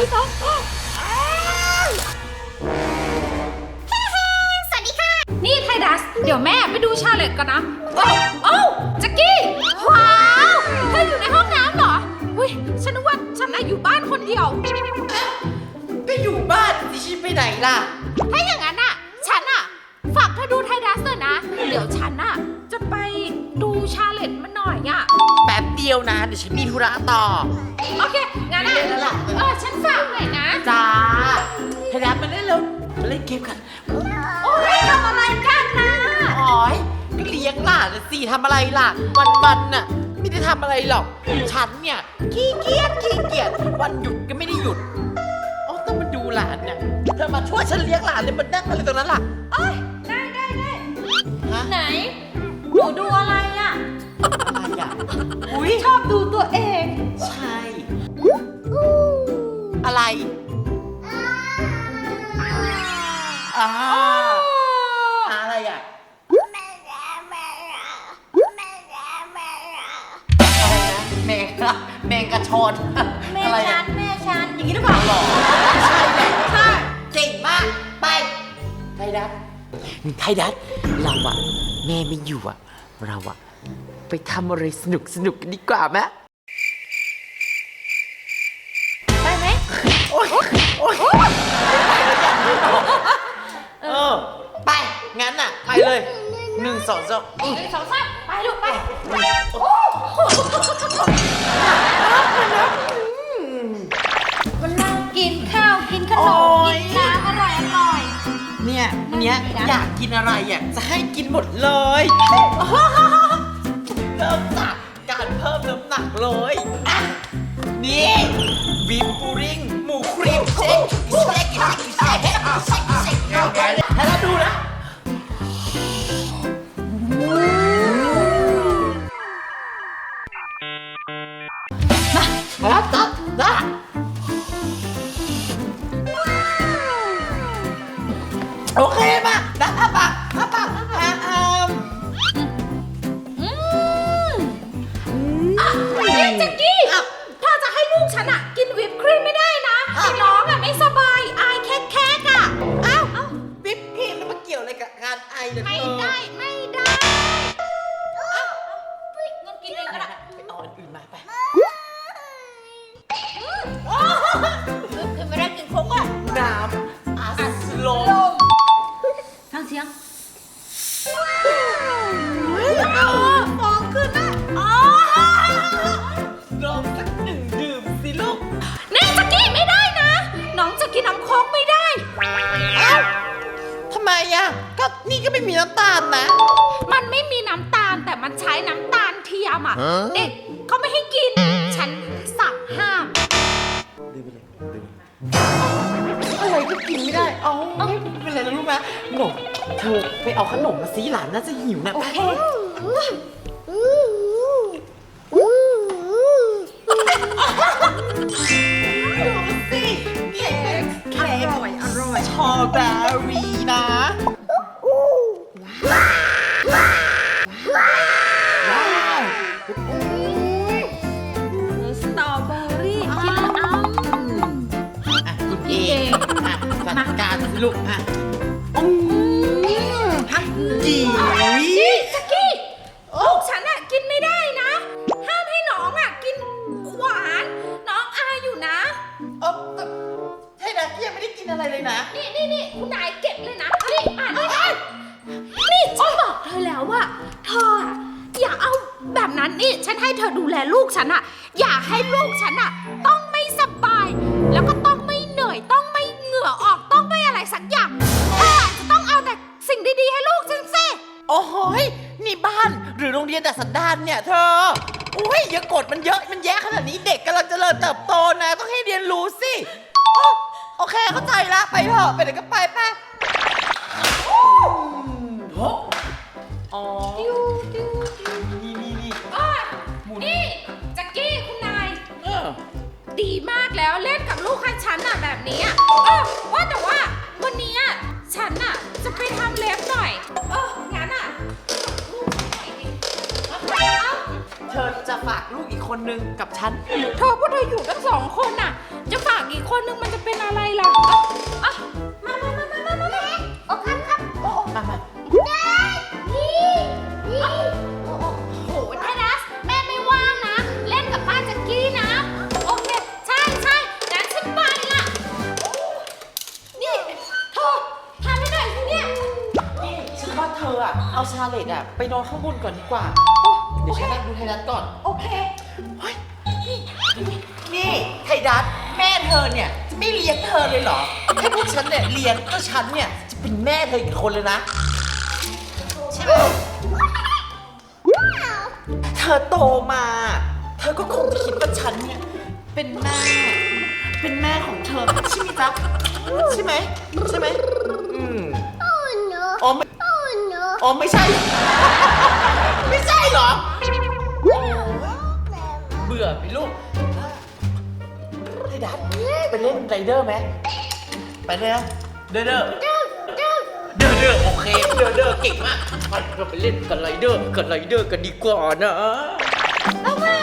สองสามสวัสดีค่ะ นี่ไทดัส เดี๋ยวแม่ไปดูชาเลตก่อนนะโอ้โอ้าแจ็กกี้ ว้าว เธออยู่ในห้องน้ำเหรออุ้ยฉันนึกว่าฉันน่ะอยู่บ้านคนเดียว ก็อยู่บ้านดิฉันไปไหนล่ะ ถ้าอย่างนั้นอะ ฉันอะ ฝากเธอดูไทดัสหน่อยนะ เดี๋ยวฉันอะ จะไปดูชาเลตมันหน่อยอะ แป๊บเดียวนะเดี๋ยวฉันมีธุระต่อ โอเค งั้นอะเล่นแล้วล่ะเออฉันฝากหน่อยนะ จ้าพยายามมาเล่นแล้วมาเล่นเกมกันโอ้ยทำอะไรกันนะโอ้ยก็เลี้ยงหลานน่ะสิทำอะไรล่ะวันวันๆน่ะไม่ได้ทำอะไรหรอก ฉันเนี่ยขี้เกียจขี้เกียจวันหยุดก็ไม่ได้หยุดโอ้ต้องมาดูหลานเนี่ยเธอมาช่วยฉันเลี้ยงหลานเลยมันนั่งอะไรตรงนั้นล่ะเอ้ยได้ได้ได้ฮะไหน หนูดูอะไรอะอะไรอะ อุ้ยชอบดูตัวเอง ระชอนแม่อะไรฉัอะนแม่ฉัน อย่างนี้หรือเปล่าหรอใช่แหละใช่เก่งมาก ไป ไทยดัสไทยดัสเราอะแม่ไม่อยู่อะเราอะไปทำอะไรสนุกสนุกกันดีกว่าไหมไปไหมโอ๊ยโอ๊ยเออ ไป งั้นอะไปเลยหนึ่งสองสามหนึ่งสองสามไปลูกไป มันนั่งกินข้าวกินขนมกินน้ำอร่อยอร่อย เนี่ยเนี้ยนั่นสินะ อยากกินอะไรอะจะให้กินหมดเลยเริ่มจากการเพิ่มน้ำหนักเลยอะนี่บีฟปูริงหมูครีมเชคเชคเชคเชคเชคเชคเชคให้เราดูนะมาแล้วตัดนะ โอเคมาดับอ้าปากอ้าปากอ้าปากอ้ามนี่แจ็กกี้เธอจะให้ลูกฉันอะกินวิปครีมไม่ได้นะน้องอะไม่สบาย อายแคกๆอะเอ้าเอ้าปิ๊บพี่แล้วมาเกี่ยวอะไรกับการไอเนี่ยไม่เธอ ได้ ไม่ ก็นี่ก็ไม่มีน้ำตาลนะ มันไม่มีน้ำตาลแต่มันใช้น้ำตาลเทียมอะเด็กเขาไม่ให้กิน ฉันสั่งห้ามดื่มไปเลยดื่มอะไรก็กินไม่ได้ เอาไม่เป็นไรนะลูกนะหนมเธอไปเอาขนมมาสิหลานน่าจะหิวนะไปดูสิเค้กเค้กอร่อยอร่อยชอแบรี่น สันดานเนี่ยเธอ อุ้ยอย่ากดมันเยอะมันแย่ขนาดนี้เด็กกำลังเจริญเติบโตนะ ต้องให้เรียนรู้สิโอ้โอเคเข้าใจละไปเถอะไปไหนก็ไปไปอ๋อนี่นี่นี่อ้อนี่จ็กกี้คุณนาย เออดีมากแล้วเล่นกับลูกให้ฉันอะแบบนี้อะเออว่าแต่ว่าวันนี้อะฉันอะจะไปทำเล็บหน่อย เออ จะจะฝากลูกอีกคนนึงกับฉัน เธอพวกเธออยู่ทั้งสองคนน่ะ จะฝากอีกคนนึงมันจะเป็นอะไรล่ะอะมามามามามามามาโอ้ครับครับโอ้โอ้มามานี่นี่โอ้โอ้โหไทรัสแม่ไม่ว่างนะ เล่นกับป้าแจ็กกี้นะ โอเค ใช่ใช่งั้นฉันไปละโอ้นี่เธอทำให้หน่อยสิเนี่ย นี่ฉันว่าเธออะเอาชาเลตอะไปนอนข้างบนก่อนดีกว่าเดี๋ยวฉันนั่งดูไทยรัฐก่อน โอเคเฮ้ยนี่ไทยรัฐแม่เธอเนี่ยจะไม่เลี้ยงเธอเลยเหรอให้พวกฉันเนี่ยเลี้ยงก็ฉันเนี่ยจะเป็นแม่เธออีกคนเลยนะ ใช่ไหมเธอโตมา เธอก็คงจะคิดว่าฉันเนี่ยเป็นแม่ เป็นแม่ของเธอใช่ไหมจ๊ะใช่ไหมใช่ไหมอืมอ๋อไม่อ๋อไม่ใช่ไม่ใช่ เหรอ เบื่อไหมลูกไอ้ดัดไปเล่นไรเดอร์ไหมไปเลยนะเดอร์เดอร์เดอร์เดอร์โอเคเดอร์เดอร์เก่งมากไปเราไปเล่นกันไรเดอร์กันไรเดอร์กันดีกว่านะ เอามา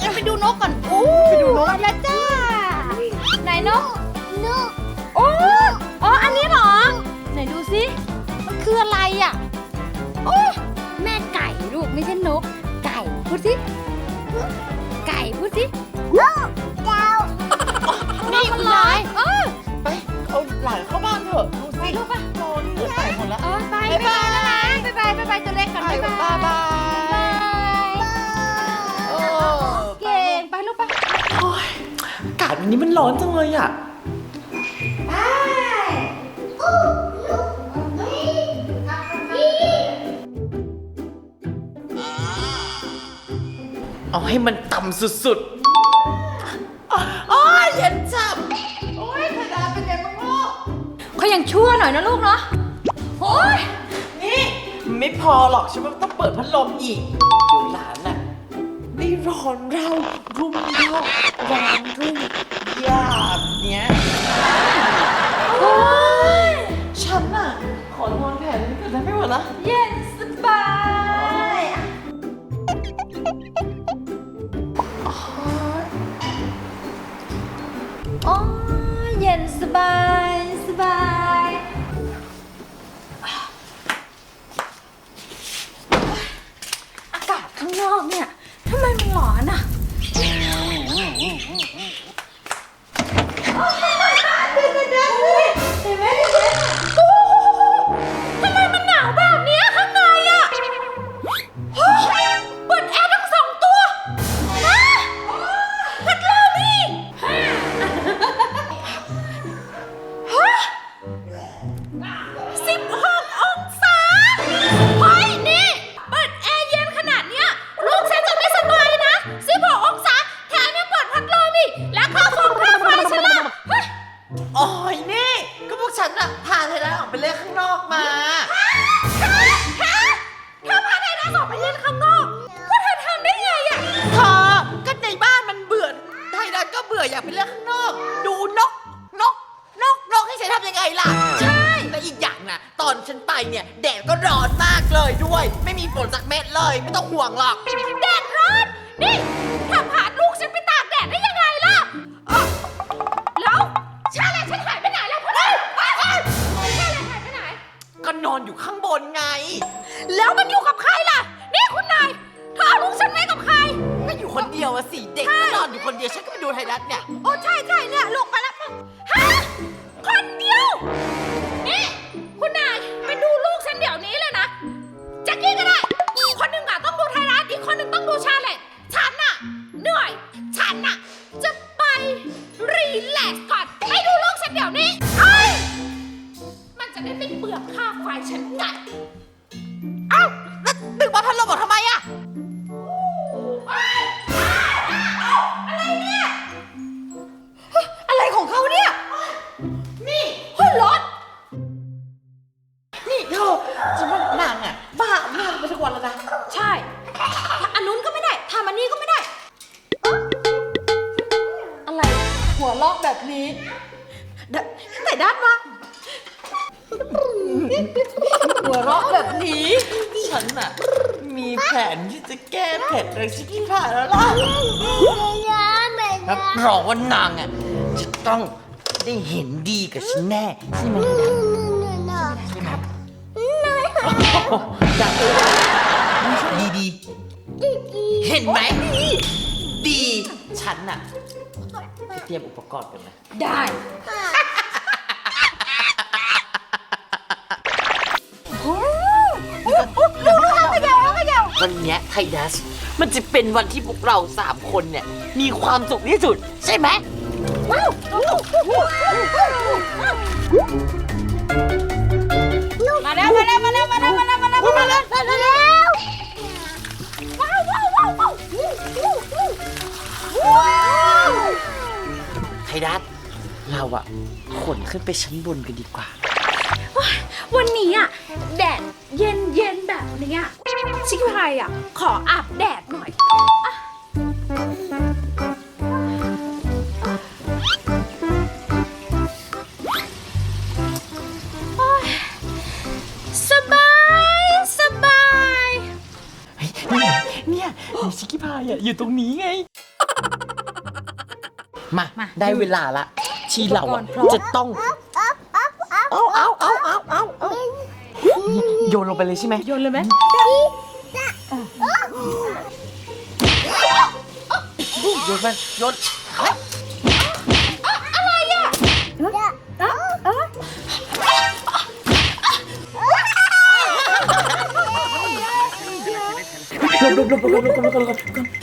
ไปไปไปไปไปดูนกก่อนโอ้ไปดูนกมาแล้วจ้า ไหนนก นกโอ้อ๋อ อันนี้เหรอ ไหนดูสิมันคืออะไรอะโอ้แม่ไก่ลูกไม่ใช่นก ไก่ พูดสิ ไก่พูดสินกเจ้านี่มันคุณร้ยายเออไปเอาหลานเข้าบ้านเถอะดูไปสิลูกปะนอนเหนื่อยไปหมดแล้ว เออไปไปไปแล้วนะไปไปไปไปตัวเล็กก่อนไปไป นนี้มันร้อนจังเลยอะ เอาให้มันต่ำสุดๆโอ้ยเย็นจับ โอ้ยธดาเป็นไงบ้างลูก เขายังชั่วหน่อยนะลูกเนาะโอ้ยนี่ไม่พอหรอกฉันว่าต้องเปิดพัดลมอีกเดี๋ยวหลานน่ะไม่ร้อนเรารุมเราวางรุ่มอ ย่างเนี้ยโอ้ยฉันน่ะ ขอนอนแผ่นนี้ก่อนได้ไหมวะนะเย็ ยนี่ ก็พวกฉันน่ะพาเธอแล้วออกไปเล่นข้างนอกมาฮะฮะเธอพาไทยดัสออกไปเล่นข้างนอกพวกเธอทำได้ไงอะเธอก็ในบ้านมันเบื่อไทยรัฐก็เบื่ออยากไปเล่นข้างนอก ดูนก นก นก นกให้ฉันทำยังไงล่ะ ใช่และอีกอย่างนะตอนฉันไปเนี่ย แดดก็ร้อนมากเลยด้วย ไม่มีฝนสักเม็ดเลย ไม่ต้องห่วงหรอก แดดร้อน นี่ นี่ห้อยรถ นี่เธอฉันว่านางอะบ้ามากไปทุกวันแล้วนะ ใช่อันนู้นก็ไม่ได้ทำอันนี้ก็ไม่ได้ อะไร หัวลอกแบบนี้ดแต่ด้านมาหัวเราะแบบนี้ ฉันน่ะ มีแผนที่จะแก้แผ็ดเรื่องที่ผ่านแล้วล่ะรับรอว่านางอะจะต้อง ได้เห็นดีกับฉันแน่ใช่ไหมใช่ไหมอยากดีดีๆเห็นไหมดีฉันน่ะไปเตรียมอุปกรณ์กันไหมได้วันเนี้ยไทดัส มันจะเป็นวันที่พวกเราสามคนเนี่ย มีความสุขที่สุด ใช่ไหม มาแล้วมาแล้วมาแล้วมาแล้วมาแล้วมาแล้วมาแล้วมาแล้วว้าวว้าวว้าวว้าวไทดัสเราอะขนขึ้นไปชั้นบนกันดีกว่า วันนี้อะแดดเย็นเย็นแบบเนี้ยชิคกี้พายอะขออาบแดดหน่อย อะอยู่ตรงนี้ไง มามาได้เวลาละ ที่เราอุปกอะรณ์พร้อม จะต้อง เอาเอาเอาเอาเอาเอาโยนลงไปเลยใช่ไหมโยนเลยไหมโยนมันโยน เฮ้ยหลบหล